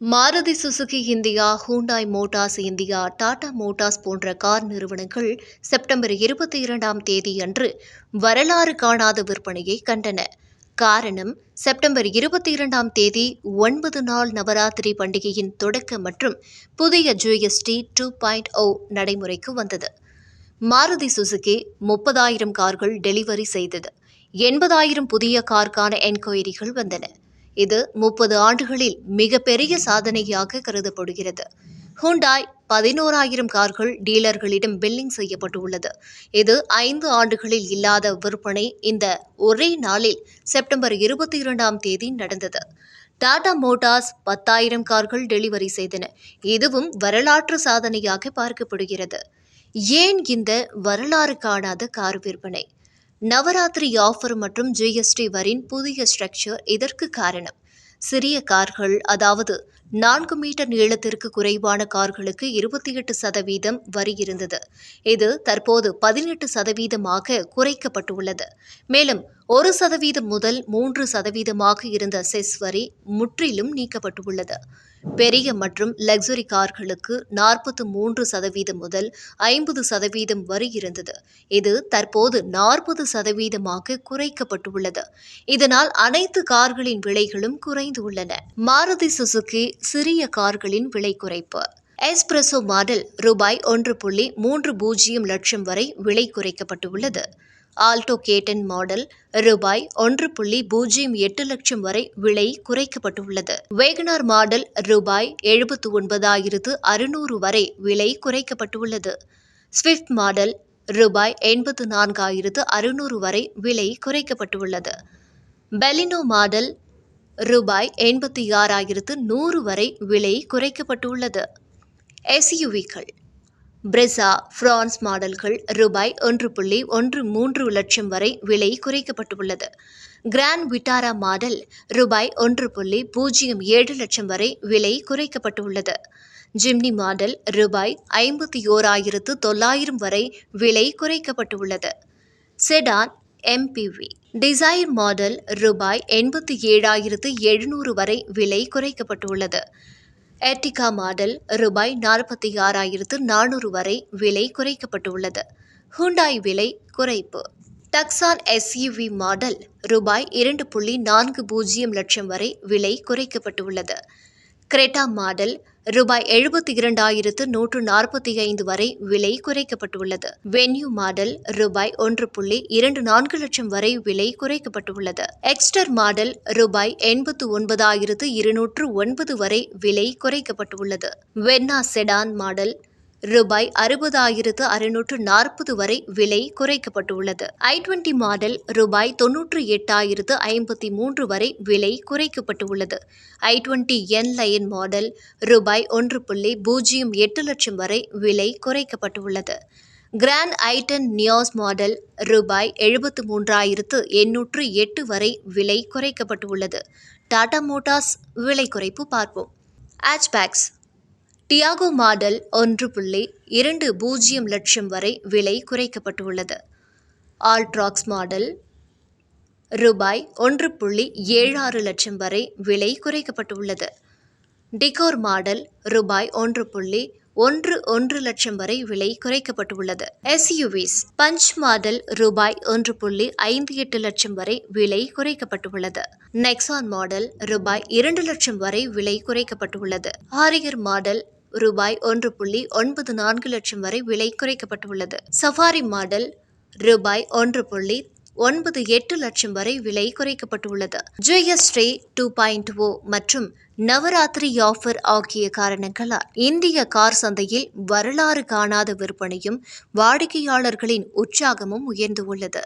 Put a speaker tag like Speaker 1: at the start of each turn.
Speaker 1: Maruti Suzuki India Hyundai Motors India Tata Motors போன்ற car நிறுவனங்கள் September இருபத்தி இரண்டாம் தேதி அன்று வரலாறு காணாத விற்பனையை கண்டன. காரணம் செப்டம்பர் இருபத்தி இரண்டாம் தேதி ஒன்பது நாள் நவராத்திரி பண்டிகையின் தொடக்க மற்றும் புதிய GST two point O oh நடைமுறைக்கு வந்தது. மாருதி சுசுகி முப்பதாயிரம் கார்கள் டெலிவரி செய்தது. எண்பதாயிரம் புதிய கார்க்கான என்கொயரிகள் வந்தன. இது முப்பது ஆண்டுகளில் மிகப்பெரிய சாதனையாக கருதப்படுகிறது. ஹூண்டாய் பதினோராயிரம் கார்கள் டீலர்களிடம் பில்லிங் செய்யப்பட்டுள்ளது. இது ஐந்து ஆண்டுகளில் இல்லாத விற்பனை இந்த ஒரே நாளில் செப்டம்பர் இருபத்தி இரண்டாம் தேதி நடந்தது. டாடா மோட்டார்ஸ் பத்தாயிரம் கார்கள் டெலிவரி செய்தன. இதுவும் வரலாற்று சாதனையாக பார்க்கப்படுகிறது. ஏன் இந்த வரலாறு காணாத கார் விற்பனை? நவராத்திரி ஆஃபர் மற்றும் ஜிஎஸ்டி வரின் புதிய ஸ்ட்ரக்சர் இதற்கு காரணம். சிறிய கார்கள் அதாவது நான்கு மீட்டர் நீளத்திற்கு குறைவான கார்களுக்கு இருபத்தி எட்டு சதவீதம் வரி இருந்தது. இது தற்போது பதினெட்டு சதவீதமாக குறைக்கப்பட்டுள்ளது. மேலும் ஒரு சதவீதம் முதல் மூன்று சதவீதமாக இருந்த செஸ் வரி முற்றிலும் நீக்கப்பட்டுள்ளது. பெரிய மற்றும் லக்ஸரி கார்களுக்கு நாற்பத்து மூன்று சதவீதம் முதல் ஐம்பது சதவீதம் வரி இருந்தது. இது தற்போது நாற்பது சதவீதமாக குறைக்கப்பட்டுள்ளது. இதனால் அனைத்து கார்களின் விலைகளும் குறைந்துள்ளன மாருதி சுசுகி சிறிய கார்களின் விலை குறைப்பு. எஸ்பிரசோ மாடல் ரூபாய் ஒன்று புள்ளி மூன்று பூஜ்ஜியம் லட்சம் வரை விலை குறைக்கப்பட்டுள்ளது. ஆல்டோ கேட்டன் மாடல் ரூபாய் ஒன்று புள்ளி பூஜ்ஜியம் எட்டு லட்சம் வரை விலை குறைக்கப்பட்டுள்ளது. வேகனார் மாடல் ரூபாய் எழுபத்து ஒன்பதாயிரத்து அறுநூறு வரை விலை குறைக்கப்பட்டுள்ளது. ஸ்விஃப்ட் மாடல் ரூபாய் எண்பத்து நான்காயிரத்து அறுநூறு வரை விலை குறைக்கப்பட்டுள்ளது. பெலினோ மாடல் ரூபாய் எண்பத்தி ஆறாயிரத்து நூறு வரை விலை குறைக்கப்பட்டுள்ளது. எஸ்யூவிகள் பிரெசா பிரான்ஸ் மாடல்கள் ரூபாய் ஒன்று புள்ளி ஒன்று மூன்று லட்சம் வரை விலை குறைக்கப்பட்டுள்ளது. கிராண்ட் விட்டாரா மாடல் ரூபாய் ஒன்று புள்ளி பூஜ்ஜியம் ஏழு லட்சம் வரை விலை குறைக்கப்பட்டுள்ளது. ஜிம்னி மாடல் ரூபாய் ஐம்பத்தி ஓராயிரத்து தொள்ளாயிரம் வரை விலை குறைக்கப்பட்டுள்ளது. செடான் எம்பிவி டிசைர் மாடல் ரூபாய் எண்பத்தி ஏழாயிரத்து எழுநூறு வரை விலை குறைக்கப்பட்டுள்ளது. எர்டிகா மாடல் ரூபாய் நாற்பத்தி ஆறாயிரத்து நானூறு வரை விலை குறைக்கப்பட்டுள்ளது. ஹுண்டாய் விலை குறைப்பு. டக்ஸான் எஸ்யூவி மாடல் ரூபாய் இரண்டு புள்ளி நான்கு பூஜ்ஜியம் லட்சம் வரை விலை குறைக்கப்பட்டுள்ளது. கிரெட்டா மாடல் ரூபாய் எழுபத்தி இரண்டாயிரத்து நூற்று நாற்பத்தி ஐந்து வரை விலை குறைக்கப்பட்டுள்ளது. வென்யூ மாடல் ரூபாய் ஒன்று புள்ளி இரண்டு நான்கு லட்சம் வரை விலை குறைக்கப்பட்டுள்ளது. எக்ஸ்டர் மாடல் ரூபாய் எண்பத்து ஒன்பதாயிரத்து இருநூற்று ஒன்பது வரை விலை குறைக்கப்பட்டுள்ளது. வென்னா செடான் மாடல் ரூபாய் அறுபதாயிரத்து அறுநூற்று நாற்பது வரை விலை குறைக்கப்பட்டுள்ளது. ஐ டுவெண்டி மாடல் ரூபாய் தொன்னூற்று எட்டாயிரத்து ஐம்பத்தி மூன்று வரை விலை குறைக்கப்பட்டுள்ளது. I twenty N line model ரூபாய் ஒன்று புள்ளி பூஜ்ஜியம் எட்டு லட்சம் வரை விலை குறைக்கப்பட்டுள்ளது. கிராண்ட் ஐட்டன் நியாஸ் மாடல் ரூபாய் எழுபத்து மூன்றாயிரத்து எண்ணூற்று எட்டு வரை விலை குறைக்கப்பட்டுள்ளது. டாடா மோட்டார்ஸ் விலை குறைப்பு பார்ப்போம். ஆச்பேக்ஸ் டியாகோ மாடல் ஒன்று புள்ளி இரண்டு பூஜ்ஜியம் லட்சம் வரை விலை குறைக்கப்பட்டுள்ளது. ஆல்ட்ராக்ஸ் மாடல் ரூபாய் ஒன்று புள்ளி ஏழாறு லட்சம் வரை விலை குறைக்கப்பட்டுள்ளது. டிகோர் மாடல் ரூபாய் ஒன்று புள்ளி ஒன்று ஒன்று லட்சம் வரை விலை குறைக்கப்பட்டுள்ளது. எஸ்யூவிஸ் பஞ்ச் மாடல் ரூபாய் ஒன்று புள்ளி ஐந்து எட்டு லட்சம் வரை விலை குறைக்கப்பட்டுள்ளது. நெக்ஸான் மாடல் ரூபாய் இரண்டு லட்சம் வரை விலை குறைக்கப்பட்டுள்ளது. ஹாரியர் மாடல் ரூபாய் ஒன்று புள்ளி ஒன்பது நான்கு லட்சம் வரை விலை குறைக்கப்பட்டுள்ளது. சஃபாரி மாடல் ரூபாய் ஒன்று புள்ளி ஒன்பது எட்டு லட்சம் வரை விலை குறைக்கப்பட்டுள்ளது. ஜிஎஸ்டி டூ பாயிண்ட் ஓ மற்றும் நவராத்திரி ஆஃபர் ஆகிய காரணங்களால் இந்திய கார் சந்தையில் வரலாறு காணாத விற்பனையும் வாடிக்கையாளர்களின் உற்சாகமும் உயர்ந்துள்ளது